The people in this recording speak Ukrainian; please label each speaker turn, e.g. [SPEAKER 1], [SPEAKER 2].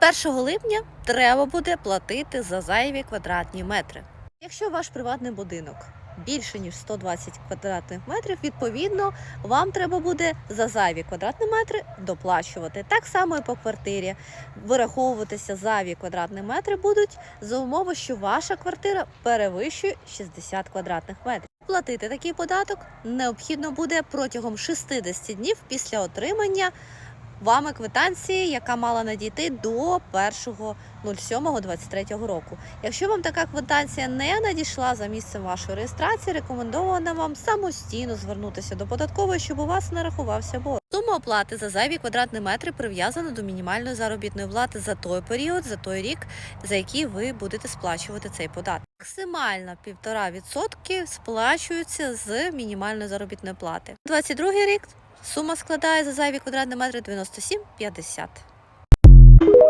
[SPEAKER 1] З 1 липня треба буде платити за зайві квадратні метри. Якщо ваш приватний будинок більше ніж 120 квадратних метрів, відповідно, вам треба буде за зайві квадратні метри доплачувати. Так само і по квартирі. Вираховуватися зайві квадратні метри будуть за умови, що ваша квартира перевищує 60 квадратних метрів. Платити такий податок необхідно буде протягом 60 днів після отримання вами квитанції, яка мала надійти до 1.07.23 року. Якщо вам така квитанція не надійшла за місцем вашої реєстрації, рекомендовано вам самостійно звернутися до податкової, щоб у вас не рахувався борг. Сума оплати за зайві квадратні метри прив'язана до мінімальної заробітної плати за той період, за той рік, за який ви будете сплачувати цей податок. Максимально 1,5% сплачується з мінімальної заробітної плати. 22 рік сума складає за зайві квадратні метри 97,50.